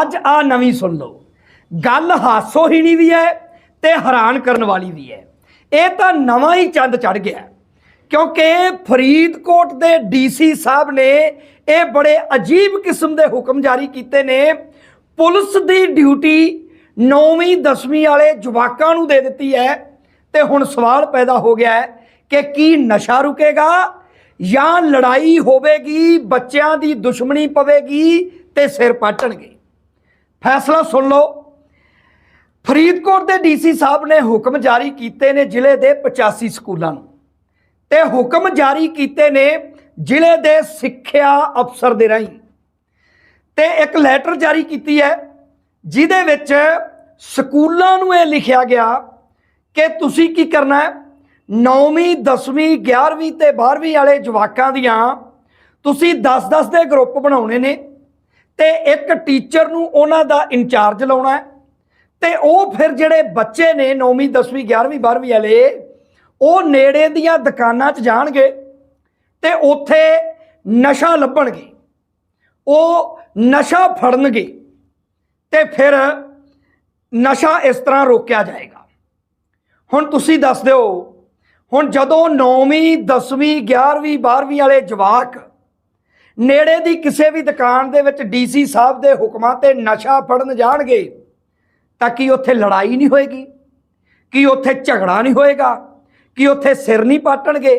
ਅੱਜ ਆ ਨਵੀਂ ਸੁਣ ਲਓ। ਗੱਲ ਹਾਸੋਹੀਣੀ ਵੀ ਹੈ ਤੇ ਹੈਰਾਨ ਕਰਨ ਵਾਲੀ ਵੀ ਹੈ। ਇਹ ਤਾਂ ਨਵਾਂ ਹੀ ਚੰਦ ਚੜ ਗਿਆ ਕਿਉਂਕਿ ਫਰੀਦਕੋਟ ਦੇ ਡੀਸੀ ਸਾਹਿਬ ਨੇ ਇਹ ਬੜੇ ਅਜੀਬ ਕਿਸਮ ਦੇ ਹੁਕਮ ਜਾਰੀ ਕੀਤੇ ਨੇ। ਪੁਲਿਸ ਦੀ ਡਿਊਟੀ 9ਵੀਂ 10ਵੀਂ ਵਾਲੇ ਜਵਾਕਾਂ ਨੂੰ ਦੇ ਦਿੱਤੀ ਹੈ ਤੇ ਹੁਣ ਸਵਾਲ ਪੈਦਾ ਹੋ ਗਿਆ ਹੈ ਕਿ ਕੀ ਨਸ਼ਾ ਰੁਕੇਗਾ ਜਾਂ ਲੜਾਈ ਹੋਵੇਗੀ, ਬੱਚਿਆਂ ਦੀ ਦੁਸ਼ਮਣੀ ਪਵੇਗੀ ਤੇ ਸਿਰ ਪਾਟਣਗੇ। ਫੈਸਲਾ ਸੁਣ ਲਓ। ਫਰੀਦਕੋਟ ਦੇ ਡੀਸੀ ਸਾਹਿਬ ਨੇ ਹੁਕਮ ਜਾਰੀ ਕੀਤੇ ਨੇ ਜ਼ਿਲ੍ਹੇ ਦੇ 85 ਸਕੂਲਾਂ ਨੂੰ। ਤੇ ਹੁਕਮ ਜਾਰੀ ਕੀਤੇ ਨੇ ਜ਼ਿਲ੍ਹੇ ਦੇ ਸਿੱਖਿਆ ਅਫਸਰ ਦੇ ਰਾਹੀਂ। ਤੇ ਇੱਕ ਲੈਟਰ ਜਾਰੀ ਕੀਤੀ ਹੈ, ਜਿਹਦੇ ਵਿੱਚ ਸਕੂਲਾਂ ਨੂੰ ਇਹ ਲਿਖਿਆ ਗਿਆ ਕਿ ਤੁਸੀਂ ਕੀ ਕਰਨਾ ਹੈ? 9ਵੀਂ 10ਵੀਂ 11ਵੀਂ ਤੇ 12ਵੀਂ ਵਾਲੇ ਜਵਾਕਾਂ ਦੀਆਂ ਤੁਸੀਂ 10-10 ਦੇ ਗਰੁੱਪ ਬਣਾਉਣੇ ਨੇ। ਤੇ ਇੱਕ ਟੀਚਰ ਨੂੰ ਉਹਨਾਂ ਦਾ ਇੰਚਾਰਜ ਲਾਉਣਾ ਹੈ। ਤੇ ਉਹ ਫਿਰ ਜਿਹੜੇ ਬੱਚੇ ਨੇ 9ਵੀਂ 10ਵੀਂ 11ਵੀਂ 12ਵੀਂ ਵਾਲੇ, ਉਹ ਨੇੜੇ ਦੀਆਂ ਦੁਕਾਨਾਂ 'ਚ ਜਾਣਗੇ ਤੇ ਉੱਥੇ ਨਸ਼ਾ ਲੱਭਣਗੇ। ਉਹ ਨਸ਼ਾ ਫੜਨਗੇ ਤੇ ਫਿਰ ਨਸ਼ਾ ਇਸ ਤਰ੍ਹਾਂ ਰੋਕਿਆ ਜਾਏਗਾ। ਹੁਣ ਤੁਸੀਂ ਦੱਸ ਦਿਓ, ਹੁਣ ਜਦੋਂ 9ਵੀਂ 10ਵੀਂ 11ਵੀਂ 12ਵੀਂ ਵਾਲੇ ਜਵਾਕ ਨੇੜੇ ਦੀ ਕਿਸੇ ਵੀ ਦੁਕਾਨ ਦੇ ਵਿੱਚ ਡੀਸੀ ਸਾਹਿਬ ਦੇ ਹੁਕਮਾਂ ਤੇ ਨਸ਼ਾ ਫੜਨ ਜਾਣਗੇ, ਤਾਂ ਕੀ ਉੱਥੇ ਲੜਾਈ ਨਹੀਂ ਹੋਏਗੀ? ਕੀ ਉੱਥੇ ਝਗੜਾ ਨਹੀਂ ਹੋਏਗਾ? ਕੀ ਉੱਥੇ ਸਿਰ ਨਹੀਂ ਪਾਟਣਗੇ?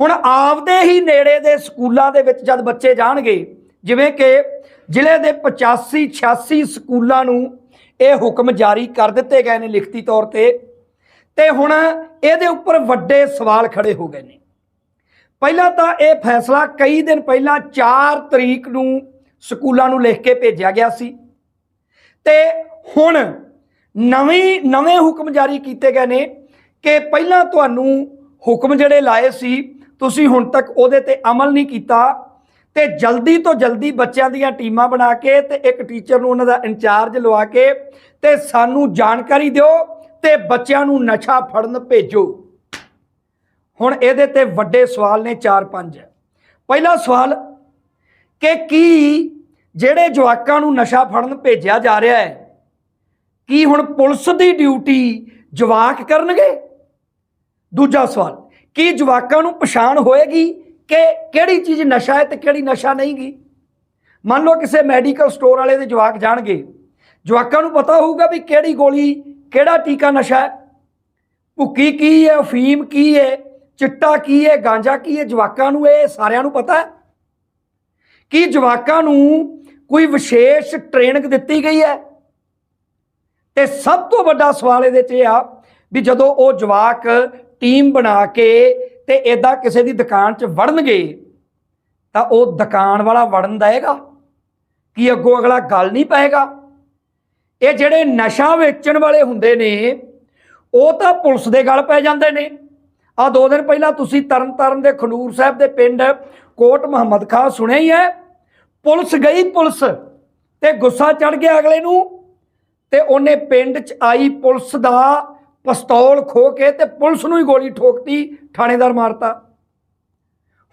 ਹੁਣ ਆਪਦੇ ਹੀ ਨੇੜੇ ਦੇ ਸਕੂਲਾਂ ਦੇ ਵਿੱਚ ਜਦ ਬੱਚੇ ਜਾਣਗੇ, ਜਿਵੇਂ ਕਿ ਜ਼ਿਲ੍ਹੇ ਦੇ 85 86 ਸਕੂਲਾਂ ਨੂੰ ਇਹ ਹੁਕਮ ਜਾਰੀ ਕਰ ਦਿੱਤੇ ਗਏ ਨੇ ਲਿਖਤੀ ਤੌਰ ਤੇ ਤੇ ਹੁਣ ਇਹਦੇ ਉੱਪਰ ਵੱਡੇ ਸਵਾਲ ਖੜੇ ਹੋ ਗਏ ਨੇ। ਪਹਿਲਾਂ ਤਾਂ ਇਹ ਫੈਸਲਾ ਕਈ ਦਿਨ ਪਹਿਲਾਂ 4 ਤਰੀਕ ਨੂੰ ਸਕੂਲਾਂ ਨੂੰ ਲਿਖ ਕੇ ਭੇਜਿਆ ਗਿਆ ਸੀ। ਤੇ ਹੁਣ ਨਵੇਂ ਨਵੇਂ ਹੁਕਮ ਜਾਰੀ ਕੀਤੇ ਗਏ ਨੇ ਕਿ ਪਹਿਲਾਂ ਤੁਹਾਨੂੰ ਹੁਕਮ ਜਿਹੜੇ ਲਾਏ ਸੀ, ਤੁਸੀਂ ਹੁਣ ਤੱਕ ਉਹਦੇ ਤੇ ਅਮਲ ਨਹੀਂ ਕੀਤਾ ਤੇ ਜਲਦੀ ਤੋਂ ਜਲਦੀ ਬੱਚਿਆਂ ਦੀਆਂ ਟੀਮਾਂ ਬਣਾ ਕੇ ਤੇ ਇੱਕ ਟੀਚਰ ਨੂੰ ਉਹਨਾਂ ਦਾ ਇੰਚਾਰਜ ਲਵਾ ਕੇ ਤੇ ਸਾਨੂੰ ਜਾਣਕਾਰੀ ਦਿਓ ਤੇ ਬੱਚਿਆਂ ਨੂੰ ਨਸ਼ਾ ਫੜਨ ਭੇਜੋ। ਹੁਣ ਇਹਦੇ ਤੇ ਵੱਡੇ ਸਵਾਲ ਨੇ 4-5 ਪਹਿਲਾ ਸਵਾਲ ਕਿ ਕੀ ਜਿਹੜੇ ਜਵਾਕਾਂ ਨੂੰ ਨਸ਼ਾ ਫੜਨ ਭੇਜਿਆ ਜਾ ਰਿਹਾ ਹੈ, ਕੀ ਹੁਣ ਪੁਲਿਸ ਦੀ ਡਿਊਟੀ ਜਵਾਕ ਕਰਨਗੇ? ਦੂਜਾ ਸਵਾਲ, ਕੀ ਜਵਾਕਾਂ ਨੂੰ ਪਛਾਣ ਹੋਏਗੀ ਕਿ ਕਿਹੜੀ ਚੀਜ਼ ਨਸ਼ਾ ਹੈ ਤੇ ਕਿਹੜੀ ਨਸ਼ਾ ਨਹੀਂਗੀ? ਮੰਨ ਲਓ ਕਿਸੇ ਮੈਡੀਕਲ ਸਟੋਰ ਵਾਲੇ ਦੇ ਜਵਾਕ ਜਾਣਗੇ, ਜਵਾਕਾਂ ਨੂੰ ਪਤਾ ਹੋਊਗਾ ਵੀ ਕਿਹੜੀ ਗੋਲੀ, ਕਿਹੜਾ ਟੀਕਾ ਨਸ਼ਾ ਹੈ। ਭੁੱਕੀ ਕੀ ਹੈ ਅਫੀਮ ਕੀ ਹੈ ਚਿੱਟਾ ਕੀ ਹੈ ਗਾਂਜਾ ਕੀ ਹੈ ਜਵਾਕਾਂ ਨੂੰ ਇਹ ਸਾਰਿਆਂ ਨੂੰ ਪਤਾ ਹੈ ਕੀ ਜਵਾਕਾਂ ਨੂੰ ਕੋਈ ਵਿਸ਼ੇਸ਼ ਟ੍ਰੇਨਿੰਗ ਦਿੱਤੀ ਗਈ ਹੈ। ਤੇ ਸਭ ਤੋਂ ਵੱਡਾ ਸਵਾਲ ਇਹਦੇ 'ਚ ਇਹ ਆ ਵੀ ਜਦੋਂ ਉਹ ਜਵਾਕ ਟੀਮ ਬਣਾ ਕੇ ਤੇ ਇਦਾਂ ਕਿਸੇ ਦੀ ਦੁਕਾਨ 'ਚ ਵੜਨਗੇ, ਤਾਂ ਉਹ ਦੁਕਾਨ ਵਾਲਾ ਵੜਨ ਦੇਗਾ ਕੀ ਅੱਗੋਂ ਅਗਲਾ ਗੱਲ ਨਹੀਂ ਪਏਗਾ। ਇਹ ਜਿਹੜੇ ਨਸ਼ਾ ਵੇਚਣ ਵਾਲੇ ਹੁੰਦੇ ਨੇ, ਉਹ ਤਾਂ ਪੁਲਿਸ ਦੇ ਗੱਲ ਪੈ ਜਾਂਦੇ ਨੇ। ਆ ਦੋ ਦਿਨ ਪਹਿਲਾਂ ਤੁਸੀਂ ਤਰਨਤਾਰਨ ਦੇ ਖਨੂਰ ਸਾਹਿਬ ਦੇ ਪਿੰਡ ਕੋਟ ਮੁਹੰਮਦ ਖਾਂ ਸੁਣਿਆ ਹੀ ਹੈ। ਪੁਲਿਸ ਗਈ ਪੁਲਿਸ ਤੇ ਗੁੱਸਾ ਚੜ ਗਿਆ ਅਗਲੇ ਨੂੰ ਤੇ ਉਹਨੇ ਪਿੰਡ 'ਚ ਆਈ ਪੁਲਿਸ ਦਾ ਪਿਸਤੌਲ ਖੋ ਕੇ ਤੇ ਪੁਲਿਸ ਨੂੰ ਹੀ ਗੋਲੀ ਠੋਕਤੀ, ਥਾਣੇਦਾਰ ਮਾਰਤਾ।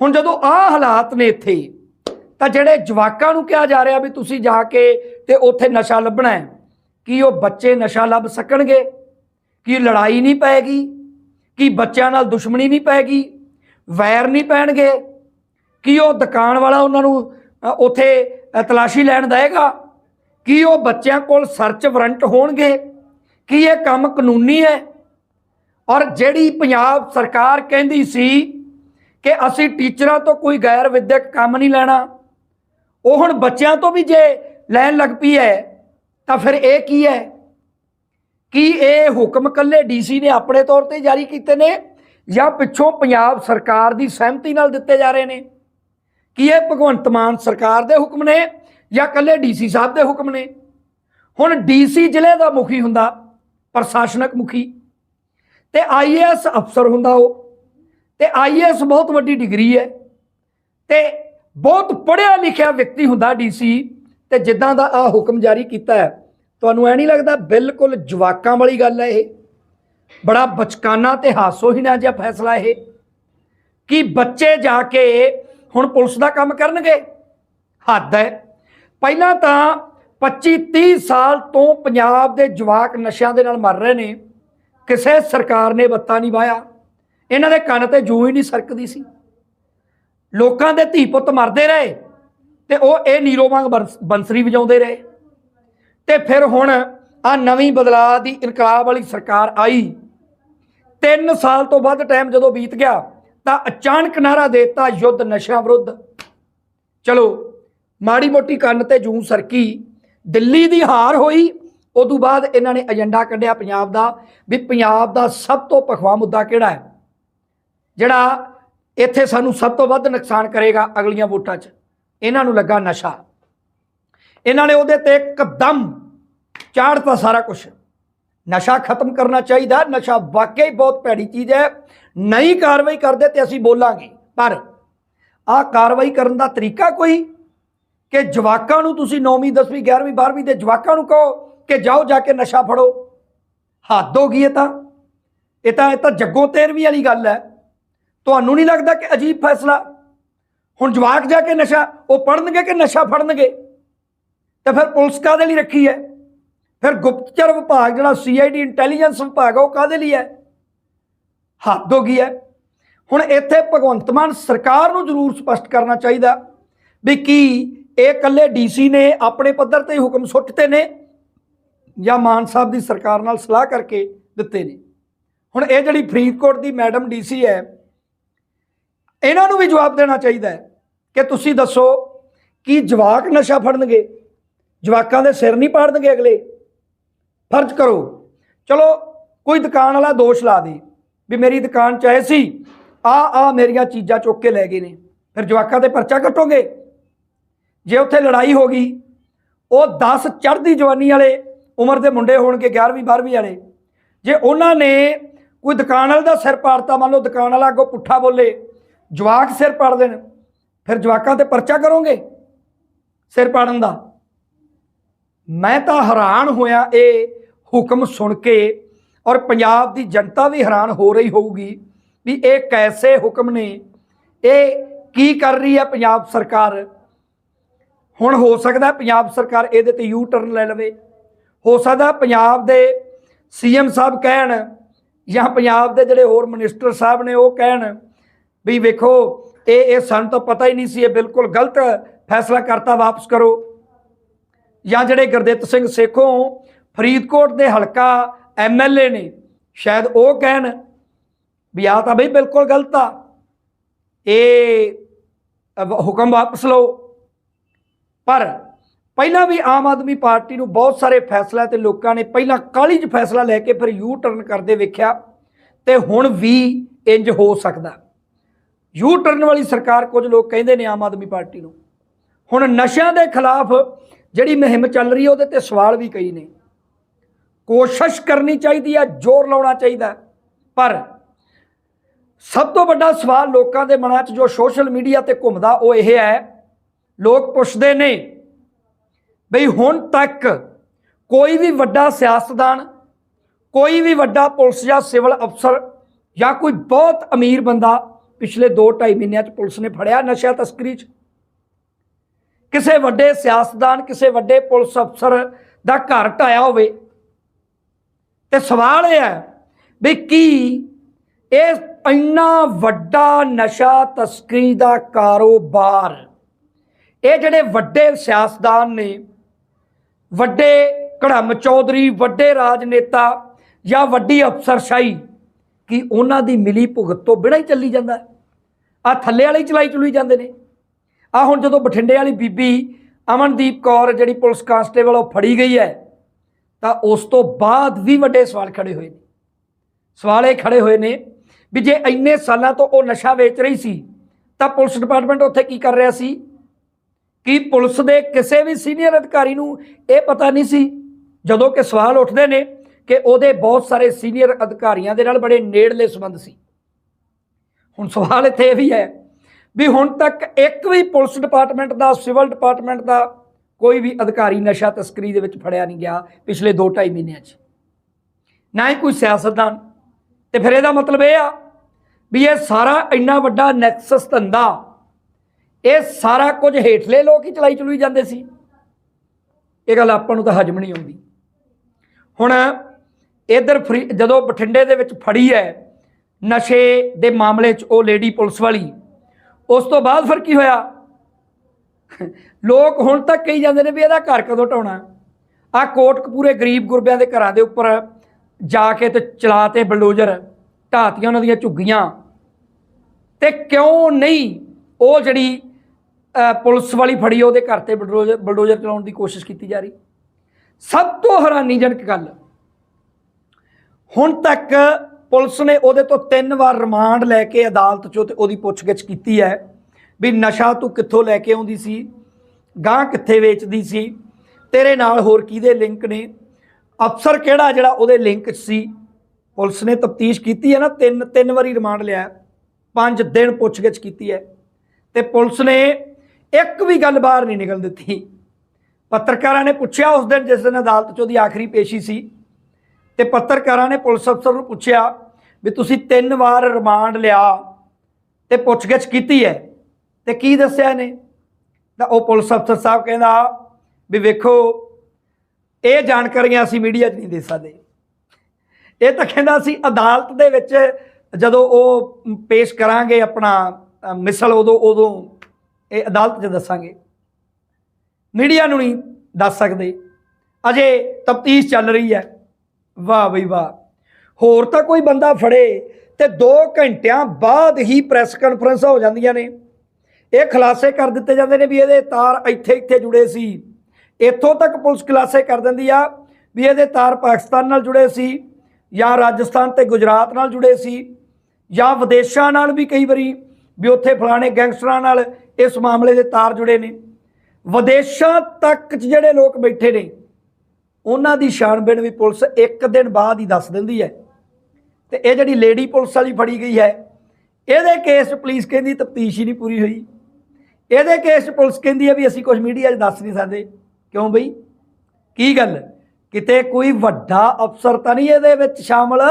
ਹੁਣ ਜਦੋਂ ਆਹ ਹਾਲਾਤ ਨੇ ਇੱਥੇ, ਤਾਂ ਜਿਹੜੇ ਜਵਾਕਾਂ ਨੂੰ ਕਿਹਾ ਜਾ ਰਿਹਾ ਵੀ ਤੁਸੀਂ ਜਾ ਕੇ ਤੇ ਉੱਥੇ ਨਸ਼ਾ ਲੱਭਣਾ ਹੈ, ਕੀ ਉਹ ਬੱਚੇ ਨਸ਼ਾ ਲੱਭ ਸਕਣਗੇ? ਕੀ ਲੜਾਈ ਨਹੀਂ ਪਏਗੀ? ਕੀ ਬੱਚਿਆਂ ਨਾਲ ਦੁਸ਼ਮਣੀ ਨਹੀਂ ਪਏਗੀ ਵੈਰ ਨਹੀਂ ਪੈਣਗੇ? ਕੀ ਉਹ ਦੁਕਾਨ ਵਾਲਾ ਉਹਨਾਂ ਨੂੰ ਅ, ਉੱਥੇ ਤਲਾਸ਼ੀ ਲੈਣ ਦੇਗਾ ਕੀ ਉਹ ਬੱਚਿਆਂ ਕੋਲ ਸਰਚ ਵਾਰੰਟ ਹੋਣਗੇ? ਕੀ ਇਹ ਕੰਮ ਕਾਨੂੰਨੀ ਹੈ? ਔਰ ਜਿਹੜੀ ਪੰਜਾਬ ਸਰਕਾਰ ਕਹਿੰਦੀ ਸੀ ਕਿ ਅਸੀਂ ਟੀਚਰਾਂ ਤੋਂ ਕੋਈ ਗੈਰ ਵਿਦਿਅਕ ਕੰਮ ਨਹੀਂ ਲੈਣਾ ਉਹ ਹੁਣ ਬੱਚਿਆਂ ਤੋਂ ਵੀ ਜੇ ਲੈਣ ਲੱਗ ਪਈ ਹੈ ਤਾਂ ਫਿਰ ਇਹ ਕੀ ਹੈ? ਕੀ ਇਹ ਹੁਕਮ ਕੱਲੇ ਡੀਸੀ ਨੇ ਆਪਣੇ ਤੌਰ ਤੇ ਜਾਰੀ ਕੀਤੇ ਨੇ ਜਾਂ ਪਿੱਛੋਂ ਪੰਜਾਬ ਸਰਕਾਰ ਦੀ ਸਹਿਮਤੀ ਨਾਲ ਦਿੱਤੇ ਜਾ ਰਹੇ ਨੇ? ਕੀ ਇਹ ਭਗਵੰਤ ਮਾਨ ਸਰਕਾਰ ਦੇ ਹੁਕਮ ਨੇ ਜਾਂ ਕੱਲੇ ਡੀਸੀ ਸਾਹਿਬ ਦੇ ਹੁਕਮ ਨੇ? ਹੁਣ ਡੀਸੀ ਜ਼ਿਲ੍ਹੇ ਦਾ ਮੁਖੀ ਹੁੰਦਾ, ਪ੍ਰਸ਼ਾਸਨਿਕ ਮੁਖੀ। ਤੇ ਆਈਏਐਸ ਅਫਸਰ ਹੁੰਦਾ ਉਹ। ਤੇ ਆਈਏਐਸ ਬਹੁਤ ਵੱਡੀ ਡਿਗਰੀ ਹੈ। ਤੇ ਬਹੁਤ ਪੜ੍ਹਿਆ ਲਿਖਿਆ ਵਿਅਕਤੀ ਹੁੰਦਾ ਡੀਸੀ, ਤੇ ਜਿੱਦਾਂ ਦਾ ਆ ਹੁਕਮ ਜਾਰੀ ਕੀਤਾ ਹੈ ਤੁਹਾਨੂੰ ਐ ਨਹੀਂ ਲੱਗਦਾ ਬਿਲਕੁਲ ਜਵਾਕਾਂ ਵਾਲੀ ਗੱਲ ਹੈ ਇਹ? ਬੜਾ ਬਚਕਾਨਾ ਤੇ ਹਾਸੋਹੀਣਾ ਜਿਹਾ ਫੈਸਲਾ ਇਹ। ਕਿ ਬੱਚੇ ਜਾ ਕੇ ਹੁਣ ਪੁਲਿਸ ਦਾ ਕੰਮ ਕਰਨਗੇ? ਹੱਦ ਹੈ। ਪਹਿਲਾਂ ਤਾਂ 25 30 ਸਾਲ ਤੋਂ ਪੰਜਾਬ ਦੇ ਜਵਾਕ ਨਸ਼ਿਆਂ ਦੇ ਨਾਲ ਮਰ ਰਹੇ ਨੇ। ਕਿਸੇ ਸਰਕਾਰ ਨੇ ਬੱਤਾ ਨਹੀਂ ਵਾਇਆ ਇਹਨਾਂ ਦੇ ਕੰਨ ਤੇ ਜੂ ਹੀ ਨਹੀਂ ਸਰਕਦੀ ਸੀ। ਲੋਕਾਂ ਦੇ ਧੀ ਪੁੱਤ ਮਰਦੇ ਰਹੇ ਤੇ ਉਹ ਇਹ ਨੀਰੋ ਵਾਂਗ ਬੰਸ- ਬੰਸਰੀ ਵਜਾਉਂਦੇ ਰਹੇ। ਤੇ ਫਿਰ ਹੁਣ ਆ ਨਵੀਂ ਬਦਲਾਅ ਦੀ ਇਨਕਲਾਬ ਵਾਲੀ ਸਰਕਾਰ ਆਈ। 3 ਸਾਲ ਤੋਂ ਵੱਧ ਟਾਈਮ ਜਦੋਂ ਬੀਤ ਗਿਆ, ਤਾਂ ਅਚਾਨਕ ਨਾਰਾ ਦੇਤਾ ਯੁੱਧ ਨਸ਼ਿਆਂ ਵਿਰੁੱਧ। ਚਲੋ, ਮਾੜੀ ਮੋਟੀ ਕੰਨ ਤੇ ਜੂੰ ਸਰਕੀ, ਦਿੱਲੀ ਦੀ ਹਾਰ ਹੋਈ, ਉਦੋਂ ਬਾਅਦ ਇਹਨਾਂ ਨੇ ਏਜੰਡਾ ਕੱਢਿਆ ਪੰਜਾਬ ਦਾ, ਵੀ ਪੰਜਾਬ ਦਾ ਸਭ ਤੋਂ ਪਖਵਾ ਮੁੱਦਾ ਕਿਹੜਾ ਹੈ? ਜਿਹੜਾ ਇੱਥੇ ਸਾਨੂੰ ਸਭ ਤੋਂ ਵੱਧ ਨੁਕਸਾਨ ਕਰੇਗਾ ਅਗਲੀਆਂ ਵੋਟਾਂ 'ਚ। ਇਹਨਾਂ ਨੂੰ ਲੱਗਾ ਨਸ਼ਾ। ਇਹਨਾਂ ਨੇ ਉਹਦੇ ਤੇ ਇੱਕਦਮ ਚਾੜਤਾ ਸਾਰਾ ਕੁਝ ਨਸ਼ਾ ਖਤਮ ਕਰਨਾ ਚਾਹੀਦਾ, ਨਸ਼ਾ ਵਾਕਈ ਬਹੁਤ ਭੈੜੀ ਚੀਜ਼ ਹੈ। ਨਹੀਂ ਕਾਰਵਾਈ ਕਰਦੇ ਤੇ ਅਸੀਂ ਬੋਲਾਂਗੇ। ਪਰ ਆਹ ਕਾਰਵਾਈ ਕਰਨ ਦਾ ਤਰੀਕਾ ਕੋਈ? ਕਿ ਜਵਾਕਾਂ ਨੂੰ ਤੁਸੀਂ 9ਵੀਂ 10ਵੀਂ 11ਵੀਂ 12ਵੀਂ ਦੇ ਜਵਾਕਾਂ ਨੂੰ ਕਹੋ ਕਿ ਜਾਓ ਜਾ ਕੇ ਨਸ਼ਾ ਫੜੋ। ਹੱਦ ਹੋ ਗਈ ਇਹ ਤਾਂ। ਇਹ ਤਾਂ ਇਹ ਤਾਂ ਜੱਗੋਂ ਤੇਰਵੀਂ ਵਾਲੀ ਗੱਲ ਹੈ। ਤੁਹਾਨੂੰ ਨਹੀਂ ਲੱਗਦਾ ਕਿ ਅਜੀਬ ਫੈਸਲਾ? ਹੁਣ ਜਵਾਕ ਜਾ ਕੇ ਨਸ਼ਾ, ਉਹ ਪੜਨਗੇ ਕਿ ਨਸ਼ਾ ਫੜਨਗੇ? ਤੇ ਫਿਰ ਪੁਲਿਸ ਕਾਦੇ ਲਈ ਰੱਖੀ ਹੈ? ਫਿਰ ਗੁਪਤਚਰ ਵਿਭਾਗ ਜਿਹੜਾ ਸੀਆਈਡੀ ਇੰਟੈਲੀਜੈਂਸ ਵਿਭਾਗ ਆ, ਉਹ ਕਾਦੇ ਲਈ ਹੈ? ਹੱਦ ਹੋ ਗਈ ਹੈ। ਹੁਣ ਇੱਥੇ ਭਗਵੰਤ ਮਾਨ ਸਰਕਾਰ ਨੂੰ ਜ਼ਰੂਰ ਸਪਸ਼ਟ ਕਰਨਾ ਚਾਹੀਦਾ ਵੀ ਕੀ ਇਹ ਇਕੱਲੇ ਡੀਸੀ ਨੇ ਆਪਣੇ ਪੱਧਰ ਤੇ ਹੀ ਹੁਕਮ ਸੁੱਟਤੇ ਨੇ ਜਾਂ ਮਾਨ ਸਾਹਿਬ ਦੀ ਸਰਕਾਰ ਨਾਲ ਸਲਾਹ ਕਰਕੇ ਦਿੱਤੇ ਨੇ? ਹੁਣ ਇਹ ਜਿਹੜੀ ਫਰੀਦਕੋਟ ਦੀ ਮੈਡਮ ਡੀਸੀ ਹੈ ਇਹਨਾਂ ਨੂੰ ਵੀ ਜਵਾਬ ਦੇਣਾ ਚਾਹੀਦਾ ਕਿ ਤੁਸੀਂ ਦੱਸੋ ਕਿ ਜਵਾਕ ਨਸ਼ਾ ਫੜਨਗੇ? ਜਵਾਕਾਂ ਦੇ ਸਿਰ ਨਹੀਂ ਪਾੜਨਗੇ ਅਗਲੇ। ਫਰਜ਼ ਕਰੋ। ਚਲੋ, ਕੋਈ ਦੁਕਾਨ ਵਾਲਾ ਦੋਸ਼ ਲਾ ਦੇ ਵੀ ਮੇਰੀ ਦੁਕਾਨ ਚ ਆਏ ਸੀ, ਆ ਆ ਮੇਰੀਆਂ ਚੀਜ਼ਾਂ ਚੁੱਕ ਕੇ ਲੈ ਗਏ ਨੇ। ਫਿਰ ਜਵਾਕਾਂ ਤੇ ਪਰਚਾ ਕੱਟੋਗੇ? ਜੇ ਉੱਥੇ ਲੜਾਈ ਹੋ ਗਈ, ਉਹ 10 ਚੜ੍ਹਦੀ ਜਵਾਨੀ ਵਾਲੇ ਉਮਰ ਦੇ ਮੁੰਡੇ ਹੋਣਗੇ 11ਵੀਂ 12ਵੀਂ ਵਾਲੇ। ਜੇ ਉਹਨਾਂ ਨੇ ਕੋਈ ਦੁਕਾਨ ਵਾਲੇ ਦਾ ਸਿਰ ਪਾੜਤਾ, ਮੰਨ ਲਓ ਦੁਕਾਨ ਵਾਲਾ ਅੱਗੋਂ ਪੁੱਠਾ ਬੋਲੇ, ਜਵਾਕ ਸਿਰ ਪਾੜ ਦੇਣ, ਫਿਰ ਜਵਾਕਾਂ ਤੇ ਪਰਚਾ ਕਰੋਗੇ ਸਿਰ ਪਾੜਨ ਦਾ? ਮੈਂ ਤਾਂ ਹੈਰਾਨ ਹੋਇਆ ਇਹ ਹੁਕਮ ਸੁਣ ਕੇ ਔਰ ਪੰਜਾਬ ਦੀ ਜਨਤਾ ਵੀ ਹੈਰਾਨ ਹੋ ਰਹੀ ਹੋਊਗੀ ਵੀ ਇਹ ਕੈਸੇ ਹੁਕਮ ਨੇ। ਇਹ ਕੀ ਕਰ ਰਹੀ ਹੈ ਪੰਜਾਬ ਸਰਕਾਰ? ਹੁਣ ਹੋ ਸਕਦਾ ਪੰਜਾਬ ਸਰਕਾਰ ਇਹਦੇ ਤੇ ਯੂ ਟਰਨ ਲੈ ਲਵੇ। ਹੋ ਸਕਦਾ ਪੰਜਾਬ ਦੇ ਸੀਐਮ ਸਾਹਿਬ ਕਹਿਣ ਜਾਂ ਪੰਜਾਬ ਦੇ ਜਿਹੜੇ ਹੋਰ ਮਿਨਿਸਟਰ ਸਾਹਿਬ ਨੇ ਉਹ ਕਹਿਣ ਵੀ ਵੇਖੋ, ਇਹ ਇਹ ਸਾਨੂੰ ਤਾਂ ਪਤਾ ਹੀ ਨਹੀਂ ਸੀ, ਇਹ ਬਿਲਕੁਲ ਗਲਤ ਫੈਸਲਾ ਕਰਤਾ ਵਾਪਸ ਕਰੋ। ਜਾਂ ਜਿਹੜੇ ਗੁਰਦਿੱਤ ਸਿੰਘ ਸੇਖੋਂ ਫਰੀਦਕੋਟ ਦੇ ਹਲਕਾ ਐਮਐਲਏ ਨੇ, ਸ਼ਾਇਦ ਉਹ ਕਹਿਣ ਵੀ ਆ ਤਾਂ ਬਈ ਬਿਲਕੁਲ ਗਲਤ ਆ। ਇਹ ਹੁਕਮ ਵਾਪਸ ਲਓ। ਪਰ ਪਹਿਲਾਂ ਵੀ ਆਮ ਆਦਮੀ ਪਾਰਟੀ ਨੂੰ ਬਹੁਤ ਸਾਰੇ ਫੈਸਲਾ ਤੇ ਲੋਕਾਂ ਨੇ ਪਹਿਲਾਂ ਕਾਲੀ 'ਚ ਫੈਸਲਾ ਲੈ ਕੇ ਫਿਰ ਯੂ ਟਰਨ ਕਰਦੇ ਵੇਖਿਆ ਤੇ ਹੁਣ ਵੀ ਇੰਜ ਹੋ ਸਕਦਾ। ਯੂ ਟਰਨ ਵਾਲੀ ਸਰਕਾਰ ਕੁਝ ਲੋਕ ਕਹਿੰਦੇ ਨੇ ਆਮ ਆਦਮੀ ਪਾਰਟੀ ਨੂੰ। ਹੁਣ ਨਸ਼ਿਆਂ ਦੇ ਖਿਲਾਫ ਜਿਹੜੀ ਮੁਹਿੰਮ ਚੱਲ ਰਹੀ ਹੈ, ਉਹਦੇ ਤੇ ਸਵਾਲ ਵੀ ਕਈ ਨੇ। ਕੋਸ਼ਿਸ਼ ਕਰਨੀ ਚਾਹੀਦੀ ਹੈ, ਜ਼ੋਰ ਲਾਉਣਾ ਚਾਹੀਦਾ ਪਰ ਸਭ ਤੋਂ ਵੱਡਾ ਸਵਾਲ ਲੋਕਾਂ ਦੇ ਮਨਾਂ 'ਚ ਜੋ ਸੋਸ਼ਲ ਮੀਡੀਆ ਤੇ ਘੁੰਮਦਾ, ਉਹ ਇਹ ਹੈ, ਲੋਕ ਪੁੱਛਦੇ ਨੇ ਬਈ ਹੁਣ ਤੱਕ ਕੋਈ ਵੀ ਵੱਡਾ ਸਿਆਸਤਦਾਨ, ਕੋਈ ਵੀ ਵੱਡਾ ਪੁਲਿਸ ਜਾਂ ਸਿਵਲ ਅਫਸਰ ਜਾਂ ਕੋਈ ਬਹੁਤ ਅਮੀਰ ਬੰਦਾ ਪਿਛਲੇ 2-2.5 ਮਹੀਨਿਆਂ 'ਚ ਪੁਲਿਸ ਨੇ ਫੜਿਆ ਨਸ਼ਾ ਤਸਕਰੀ 'ਚ। ਕਿਸੇ ਵੱਡੇ ਸਿਆਸਤਦਾਨ, ਕਿਸੇ ਵੱਡੇ ਪੁਲਿਸ ਅਫਸਰ ਦਾ ਘਰ ਢਾਇਆ ਹੋਵੇ। ਤੇ ਸਵਾਲ ਇਹ ਹੈ ਵੀ ਕੀ ਇਹ ਇੰਨਾ ਵੱਡਾ ਨਸ਼ਾ ਤਸਕਰੀ ਦਾ ਕਾਰੋਬਾਰ, ਇਹ ਜਿਹੜੇ ਵੱਡੇ ਸਿਆਸਤਦਾਨ ਨੇ, ਵੱਡੇ ਕੜਮ ਚੌਧਰੀ, ਵੱਡੇ ਰਾਜਨੇਤਾ ਜਾਂ ਵੱਡੀ ਅਫਸਰਸ਼ਾਹੀ, ਕੀ ਉਹਨਾਂ ਦੀ ਮਿਲੀ ਭੁਗਤ ਤੋਂ ਬਿਨਾਂ ਹੀ ਚੱਲੀ ਜਾਂਦਾ? ਆ ਥੱਲੇ ਵਾਲੇ ਚਲਾਈ ਚਲੂਈ ਜਾਂਦੇ ਨੇ। ਆ ਹੁਣ ਜਦੋਂ ਬਠਿੰਡੇ ਵਾਲੀ ਬੀਬੀ ਅਮਨਦੀਪ ਕੌਰ ਜਿਹੜੀ ਪੁਲਿਸ ਕਾਂਸਟੇਬਲ ਉਹ ਫੜੀ ਗਈ ਹੈ, ਤਾਂ ਉਸ ਤੋਂ ਬਾਅਦ ਵੀ ਵੱਡੇ ਸਵਾਲ ਖੜੇ ਹੋਏ ਨੇ। ਸਵਾਲ ਇਹ ਖੜੇ ਹੋਏ ਨੇ ਵੀ ਜੇ ਇੰਨੇ ਸਾਲਾਂ ਤੋਂ ਉਹ ਨਸ਼ਾ ਵੇਚ ਰਹੀ ਸੀ, ਤਾਂ ਪੁਲਿਸ ਡਿਪਾਰਟਮੈਂਟ ਉੱਥੇ ਕੀ ਕਰ ਰਿਹਾ ਸੀ? ਕੀ ਪੁਲਿਸ ਦੇ ਕਿਸੇ ਵੀ ਸੀਨੀਅਰ ਅਧਿਕਾਰੀ ਨੂੰ ਇਹ ਪਤਾ ਨਹੀਂ ਸੀ? ਜਦੋਂ ਕਿ ਸਵਾਲ ਉੱਠਦੇ ਨੇ ਕਿ ਉਹਦੇ ਬਹੁਤ ਸਾਰੇ ਸੀਨੀਅਰ ਅਧਿਕਾਰੀਆਂ ਦੇ ਨਾਲ ਬੜੇ ਨੇੜਲੇ ਸੰਬੰਧ ਸੀ। ਹੁਣ ਸਵਾਲ ਇੱਥੇ ਇਹ ਵੀ ਹੈ ਵੀ ਹੁਣ ਤੱਕ ਇੱਕ ਵੀ ਪੁਲਿਸ ਡਿਪਾਰਟਮੈਂਟ ਦਾ, ਸਿਵਲ ਡਿਪਾਰਟਮੈਂਟ ਦਾ ਕੋਈ ਵੀ ਅਧਿਕਾਰੀ ਨਸ਼ਾ ਤਸਕਰੀ ਦੇ ਵਿੱਚ ਫੜਿਆ ਨਹੀਂ ਗਿਆ ਪਿਛਲੇ 2-2.5 ਮਹੀਨਿਆਂ 'ਚ। ਨਾ ਹੀ ਕੋਈ ਸਿਆਸਤਦਾਨ। ਤੇ ਫਿਰ ਇਹਦਾ ਮਤਲਬ ਇਹ ਆ ਵੀ ਇਹ ਸਾਰਾ ਇੰਨਾ ਵੱਡਾ ਨੈਕਸਸ ਧੰਦਾ, ਇਹ ਸਾਰਾ ਕੁਝ ਹੇਠਲੇ ਲੋਕ ਹੀ ਚਲਾਈ ਚਲੂਈ ਜਾਂਦੇ ਸੀ। ਇਹ ਗੱਲ ਆਪਾਂ ਨੂੰ ਤਾਂ ਹਜਮ ਨਹੀਂ ਆਉਂਦੀ। ਹੁਣ ਇਧਰ ਫਰੀ, ਜਦੋਂ ਬਠਿੰਡੇ ਦੇ ਵਿੱਚ ਫੜੀ ਹੈ ਨਸ਼ੇ ਦੇ ਮਾਮਲੇ 'ਚ ਉਹ ਲੇਡੀ ਪੁਲਿਸ ਵਾਲੀ ਉਸ ਤੋਂ ਬਾਅਦ ਫਿਰ ਕੀ ਹੋਇਆ? ਲੋਕ ਹੁਣ ਤੱਕ ਕਹੀ ਜਾਂਦੇ ਨੇ ਵੀ ਇਹਦਾ ਘਰ ਕਦੋਂ ਢਾਉਣਾ? ਆ ਕੋਟਕਪੂਰੇ ਗਰੀਬ ਗੁਰਬਿਆਂ ਦੇ ਘਰਾਂ ਦੇ ਉੱਪਰ ਜਾ ਕੇ ਤੇ ਚਲਾ ਤੇ ਬਲਡੋਜ਼ਰ, ਢਾਤੀਆਂ ਉਹਨਾਂ ਦੀਆਂ ਝੁੱਗੀਆਂ। ਤੇ ਕਿਉਂ ਨਹੀਂ ਉਹ ਜਿਹੜੀ ਪੁਲਿਸ ਵਾਲੀ ਫੜੀ ਉਹਦੇ ਘਰ ਤੇ ਬਲਡੋਜ਼ਰ ਬਲਡੋਜ਼ਰ ਚਲਾਉਣ ਦੀ ਕੋਸ਼ਿਸ਼ ਕੀਤੀ ਜਾ ਰਹੀ? ਸਭ ਤੋਂ ਹੈਰਾਨੀਜਨਕ ਗੱਲ, ਹੁਣ ਤੱਕ ਪੁਲਿਸ ਨੇ ਉਹਦੇ ਤੋਂ ਤਿੰਨ ਵਾਰ ਰਿਮਾਂਡ ਲੈ ਕੇ ਅਦਾਲਤ 'ਚੋਂ ਤੇ ਉਹਦੀ ਪੁੱਛਗਿੱਛ ਕੀਤੀ ਹੈ ਵੀ ਨਸ਼ਾ ਤੂੰ ਕਿੱਥੋਂ ਲੈ ਕੇ ਆਉਂਦੀ ਸੀ ਗਾਂ ਕਿੱਥੇ ਵੇਚਦੀ ਸੀ, ਤੇਰੇ ਨਾਲ ਹੋਰ ਕਿਹਦੇ ਲਿੰਕ ਨੇ? ਅਫਸਰ ਕਿਹੜਾ ਜਿਹੜਾ ਉਹਦੇ ਲਿੰਕ 'ਚ ਸੀ? ਪੁਲਿਸ ਨੇ ਤਫਤੀਸ਼ ਕੀਤੀ ਹੈ ਨਾ, ਤਿੰਨ ਤਿੰਨ ਵਾਰੀ ਰਿਮਾਂਡ ਲਿਆ ਪੰਜ ਦਿਨ ਪੁੱਛਗਿੱਛ ਕੀਤੀ ਹੈ ਤੇ ਪੁਲਿਸ ਨੇ ਇੱਕ ਵੀ ਗੱਲ ਬਾਹਰ ਨਹੀਂ ਨਿਕਲ ਦਿੱਤੀ। ਪੱਤਰਕਾਰਾਂ ਨੇ ਪੁੱਛਿਆ ਉਸ ਦਿਨ ਜਿਸ ਦਿਨ ਅਦਾਲਤ 'ਚ ਉਹਦੀ ਆਖਰੀ ਪੇਸ਼ੀ ਸੀ ਤੇ ਪੱਤਰਕਾਰਾਂ ਨੇ ਪੁਲਿਸ ਅਫਸਰ ਨੂੰ ਪੁੱਛਿਆ ਵੀ ਤੁਸੀਂ ਤਿੰਨ ਵਾਰ ਰਿਮਾਂਡ ਲਿਆ ਤੇ ਪੁੱਛਗਿੱਛ ਕੀਤੀ ਹੈ। ਤੇ ਕੀ ਦੱਸਿਆ ਇਹਨੇ? ਤਾਂ ਉਹ ਪੁਲਿਸ ਅਫਸਰ ਸਾਹਿਬ ਕਹਿੰਦਾ ਵੀ ਵੇਖੋ, ਇਹ ਜਾਣਕਾਰੀਆਂ ਅਸੀਂ ਮੀਡੀਆ 'ਚ ਨਹੀਂ ਦੇ ਸਕਦੇ। ਇਹ ਤਾਂ ਕਹਿੰਦਾ ਅਸੀਂ ਅਦਾਲਤ ਦੇ ਵਿੱਚ ਜਦੋਂ ਉਹ ਪੇਸ਼ ਕਰਾਂਗੇ ਆਪਣਾ ਮਿਸਲ ਉਦੋਂ ਉਦੋਂ ਇਹ ਅਦਾਲਤ 'ਚ ਦੱਸਾਂਗੇ। ਮੀਡੀਆ ਨੂੰ ਨਹੀਂ ਦੱਸ ਸਕਦੇ। ਅਜੇ ਤਫਤੀਸ਼ ਚੱਲ ਰਹੀ ਹੈ। ਵਾਹ ਬਈ ਵਾਹ। ਹੋਰ ਤਾਂ ਕੋਈ ਬੰਦਾ ਫੜੇ ਤੇ 2 ਘੰਟਿਆਂ ਬਾਅਦ ਹੀ ਪ੍ਰੈਸ ਕਾਨਫਰੰਸਾਂ ਹੋ ਜਾਂਦੀਆਂ ਨੇ। ਇਹ ਖੁਲਾਸੇ ਕਰ ਦਿੱਤੇ ਜਾਂਦੇ ਨੇ ਵੀ ਇਹਦੇ ਤਾਰ ਇੱਥੇ ਇੱਥੇ ਜੁੜੇ ਸੀ। ਇੱਥੋਂ ਤੱਕ ਪੁਲਿਸ ਖੁਲਾਸੇ ਕਰ ਦਿੰਦੀ ਆ ਵੀ ਇਹਦੇ ਤਾਰ ਪਾਕਿਸਤਾਨ ਨਾਲ ਜੁੜੇ ਸੀ ਜਾਂ ਰਾਜਸਥਾਨ ਤੇ ਗੁਜਰਾਤ ਨਾਲ ਜੁੜੇ ਸੀ ਜਾਂ ਵਿਦੇਸ਼ਾਂ ਨਾਲ ਵੀ ਕਈ ਵਾਰੀ ਵੀ ਉੱਥੇ ਫਲਾਣੇ ਗੈਂਗਸਟਰਾਂ ਨਾਲ ਇਸ ਮਾਮਲੇ ਦੇ ਤਾਰ ਜੁੜੇ ਨੇ। ਵਿਦੇਸ਼ਾਂ ਤੱਕ 'ਚ ਜਿਹੜੇ ਲੋਕ ਬੈਠੇ ਨੇ, ਉਹਨਾਂ ਦੀ ਛਾਣਬੀਣ ਵੀ ਪੁਲਿਸ ਇੱਕ ਦਿਨ ਬਾਅਦ ਹੀ ਦੱਸ ਦਿੰਦੀ ਹੈ। ਤੇ ਇਹ ਜਿਹੜੀ ਲੇਡੀ ਪੁਲਿਸ ਵਾਲੀ ਫੜੀ ਗਈ ਹੈ, ਇਹਦੇ ਕੇਸ 'ਚ ਪੁਲਿਸ ਕਹਿੰਦੀ ਤਫਤੀਸ਼ ਹੀ ਨਹੀਂ ਪੂਰੀ ਹੋਈ। ਇਹਦੇ ਕੇਸ 'ਚ ਪੁਲਿਸ ਕਹਿੰਦੀ ਹੈ ਵੀ ਅਸੀਂ ਕੁਝ ਮੀਡੀਆ 'ਚ ਦੱਸ ਨਹੀਂ ਸਕਦੇ। ਕਿਉਂ ਬਈ? ਕੀ ਗੱਲ? ਕਿਤੇ ਕੋਈ ਵੱਡਾ ਅਫਸਰ ਤਾਂ ਨਹੀਂ ਇਹਦੇ ਵਿੱਚ ਸ਼ਾਮਲ?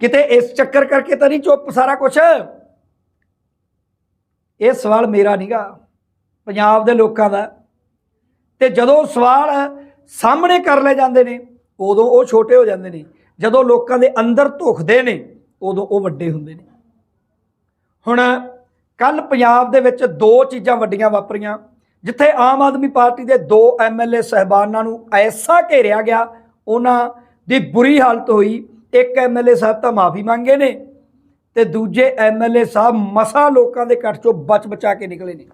ਕਿਤੇ ਇਸ ਚੱਕਰ ਕਰਕੇ ਤਾਂ ਨਹੀਂ ਚੁੱਪ ਸਾਰਾ ਕੁਝ ਇਹ ਸਵਾਲ ਮੇਰਾ ਨਹੀਂਗਾ, ਪੰਜਾਬ ਦੇ ਲੋਕਾਂ ਦਾ। ਤੇ ਜਦੋਂ ਸਵਾਲ ਸਾਹਮਣੇ ਕਰ ਲਏ ਜਾਂਦੇ ਨੇ, ਉਦੋਂ ਉਹ ਛੋਟੇ ਹੋ ਜਾਂਦੇ ਨੇ। ਜਦੋਂ ਲੋਕਾਂ ਦੇ ਅੰਦਰ ਧੁਖਦੇ ਨੇ, ਉਦੋਂ ਉਹ ਵੱਡੇ ਹੁੰਦੇ ਨੇ। ਹੁਣ ਕੱਲ ਪੰਜਾਬ ਦੇ ਵਿੱਚ ਦੋ ਚੀਜ਼ਾਂ ਵੱਡੀਆਂ ਵਾਪਰੀਆਂ। ਜਿੱਥੇ ਆਮ ਆਦਮੀ ਪਾਰਟੀ ਦੇ ਦੋ ਐਮਐਲਏ ਸਹਿਬਾਨਾਂ ਨੂੰ ਐਸਾ ਘੇਰਿਆ ਗਿਆ, ਉਹਨਾਂ ਦੀ ਬੁਰੀ ਹਾਲਤ ਹੋਈ। ਇੱਕ ਐਮਐਲਏ ਸਾਹਿਬ ਤਾਂ ਮਾਫੀ ਮੰਗੇ ਨੇ ਤੇ ਦੂਜੇ ਐਮਐਲਏ ਸਾਹਿਬ ਮਸਾ ਲੋਕਾਂ ਦੇ ਕੱਟ ਚੋਂ ਬਚ ਬਚਾ ਕੇ ਨਿਕਲੇ ਨੇ।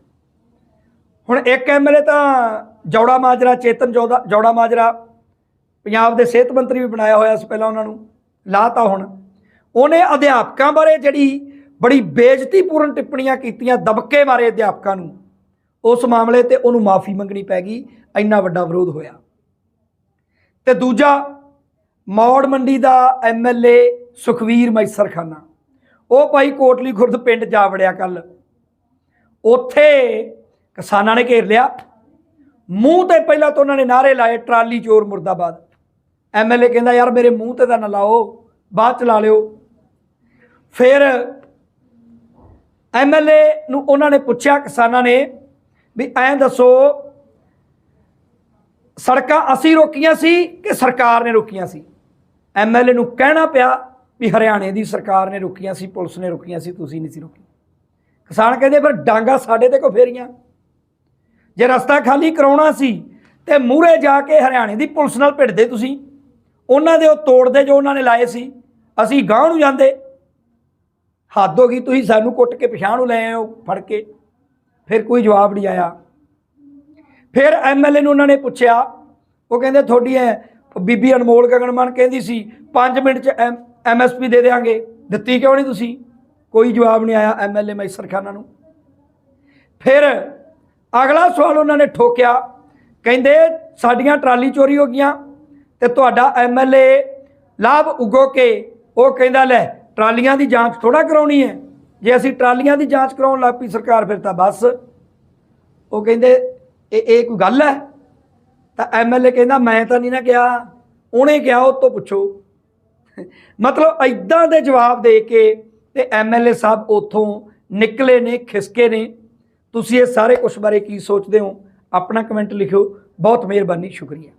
ਹੁਣ ਇੱਕ ਐਮਐਲਏ ਤਾਂ ਜੌੜਾ ਮਾਜਰਾ, ਚੇਤਨ ਜੌੜਾ ਜੌੜਾ ਮਾਜਰਾ ਪੰਜਾਬ ਦੇ ਸਿਹਤ ਮੰਤਰੀ ਵੀ ਬਣਾਇਆ ਹੋਇਆ ਸੀ ਪਹਿਲਾਂ ਉਹਨਾਂ ਨੂੰ, ਲਾਤਾ ਹੁਣ। ਉਹਨੇ ਅਧਿਆਪਕਾਂ ਬਾਰੇ ਜਿਹੜੀ ਬੜੀ ਬੇਇੱਜ਼ਤੀਪੂਰਨ ਟਿੱਪਣੀਆਂ ਕੀਤੀਆਂ, ਦਬਕੇ ਮਾਰੇ ਅਧਿਆਪਕਾਂ ਨੂੰ, ਉਸ ਮਾਮਲੇ ਤੇ ਉਹਨੂੰ ਮਾਫੀ ਮੰਗਣੀ ਪੈ ਗਈ, ਇੰਨਾ ਵੱਡਾ ਵਿਰੋਧ ਹੋਇਆ। ਤੇ ਦੂਜਾ, ਮੌੜ ਮੰਡੀ ਦਾ ਐਮਐਲਏ ਸੁਖਵੀਰ ਮੈਸਰ ਖਾਨਾ ਉਹ ਭਾਈ ਕੋਟਲੀ ਖੁਰਦ ਪਿੰਡ ਜਾ ਵੜਿਆ ਕੱਲ ਉੱਥੇ ਕਿਸਾਨਾਂ ਨੇ ਘੇਰ ਲਿਆ। ਮੂੰਹ ਤੇ ਪਹਿਲਾਂ ਤਾਂ ਉਹਨਾਂ ਨੇ ਨਾਰੇ ਲਾਏ, ਟਰਾਲੀ ਚੋਰ ਮੁਰਦਾਬਾਦ। ਐਮਐਲਏ ਕਹਿੰਦਾ, ਯਾਰ ਮੇਰੇ ਮੂੰਹ ਤੇ ਤਾਂ ਨਾ ਲਾਓ, ਬਾਅਦ ਚ ਲਾ ਲਿਓ। ਫਿਰ ਐਮਐਲਏ ਨੂੰ ਉਹਨਾਂ ਨੇ ਪੁੱਛਿਆ, ਕਿਸਾਨਾਂ ਨੇ ਵੀ ਐਂ ਦੱਸੋ, ਸੜਕਾਂ ਅਸੀਂ ਰੋਕੀਆਂ ਸੀ ਕਿ ਸਰਕਾਰ ਨੇ ਰੋਕੀਆਂ ਸੀ? ਐਮਐਲਏ ਨੂੰ ਕਹਿਣਾ ਪਿਆ ਵੀ ਹਰਿਆਣੇ ਦੀ ਸਰਕਾਰ ਨੇ ਰੋਕੀਆਂ ਸੀ, ਪੁਲਿਸ ਨੇ ਰੋਕੀਆਂ ਸੀ, ਤੁਸੀਂ ਨਹੀਂ ਸੀ ਰੋਕੀ ਕਿਸਾਨ ਕਹਿੰਦੇ, ਫਿਰ ਡਾਂਗਾ ਸਾਡੇ ਤੇ ਕੋ ਫੇਰੀਆਂ? ਜੇ ਰਸਤਾ ਖਾਲੀ ਕਰਾਉਣਾ ਸੀ ਤੇ ਮੂਹਰੇ ਜਾ ਕੇ ਹਰਿਆਣੇ ਦੀ ਪੁਲਿਸ ਨਾਲ ਭਿੜਦੇ ਤੁਸੀਂ? ਉਹਨਾਂ ਦੇ ਉਹ ਤੋੜਦੇ ਜੋ ਉਹਨਾਂ ਨੇ ਲਾਏ ਸੀ, ਅਸੀਂ ਗਾਂਹ ਨੂੰ ਜਾਂਦੇ। ਹੱਦ ਹੋ ਗਈ, ਤੁਸੀਂ ਸਾਨੂੰ ਕੁੱਟ ਕੇ ਪਛਾਣ ਨੂੰ ਲੈ ਆਏ ਹੋ, ਫੜ ਕੇ। ਫਿਰ ਕੋਈ ਜਵਾਬ ਨਹੀਂ ਆਇਆ। ਫਿਰ ਐਮਐਲਏ ਨੂੰ ਉਹਨਾਂ ਨੇ ਪੁੱਛਿਆ, ਉਹ ਕਹਿੰਦੇ, ਤੁਹਾਡੀ ਐ ਬੀਬੀ ਅਨਮੋਲ ਗਗਨਮਾਨ ਕਹਿੰਦੀ ਸੀ 5 ਮਿੰਟ ਚ ਐਮਐਸਪੀ ਦੇ ਦੇਾਂਗੇ ਦਿੱਤੀ ਕਿਉਂ ਨਹੀਂ ਤੁਸੀਂ? ਕੋਈ ਜਵਾਬ ਨਹੀਂ ਆਇਆ ਐਮਐਲਏ ਮੈਸਰ ਖਾਨਾ ਨੂੰ। ਫਿਰ ਅਗਲਾ ਸਵਾਲ ਉਹਨਾਂ ਨੇ ਠੋਕਿਆ, ਕਹਿੰਦੇ, ਸਾਡੀਆਂ ਟਰਾਲੀ ਚੋਰੀ ਹੋ ਗਈਆਂ ਤੇ ਤੁਹਾਡਾ ਐਮਐਲਏ ਲਾਭ ਉਗੋ ਕੇ ਉਹ ਕਹਿੰਦਾ, ਲੈ, ਟਰਾਲੀਆਂ ਦੀ ਜਾਂਚ ਥੋੜਾ ਕਰਾਉਣੀ ਹੈ। ਜੇ ਅਸੀਂ ਟਰਾਲੀਆਂ ਦੀ ਜਾਂਚ ਕਰਾਉਣ ਲੱਗ ਪਈ ਸਰਕਾਰ, ਫਿਰ ਤਾਂ ਬਸ। ਉਹ ਕਹਿੰਦੇ, ਇਹ ਇਹ ਕੋਈ ਗੱਲ ਹੈ? ਤਾਂ ਐਮਐਲਏ ਕਹਿੰਦਾ, ਮੈਂ ਤਾਂ ਨਹੀਂ ਨਾ ਕਿਹਾ। ਉਹਨੇ ਕਿਹਾ, ਉਹ ਤੋਂ ਪੁੱਛੋ। ਮਤਲਬ ਐਦਾਂ ਦੇ ਜਵਾਬ ਦੇ ਕੇ ਤੇ ਐਮਐਲਏ ਸਾਹਿਬ ਉਥੋਂ ਨਿਕਲੇ ਨੇ, ਖਿਸਕੇ ਨੇ। ਤੁਸੀਂ ਇਹ ਸਾਰੇ ਕੁਝ ਬਾਰੇ ਕੀ ਸੋਚਦੇ ਹੋ? ਆਪਣਾ ਕਮੈਂਟ ਲਿਖਿਓ। ਬਹੁਤ ਮਿਹਰਬਾਨੀ, ਸ਼ੁਕਰੀਆ।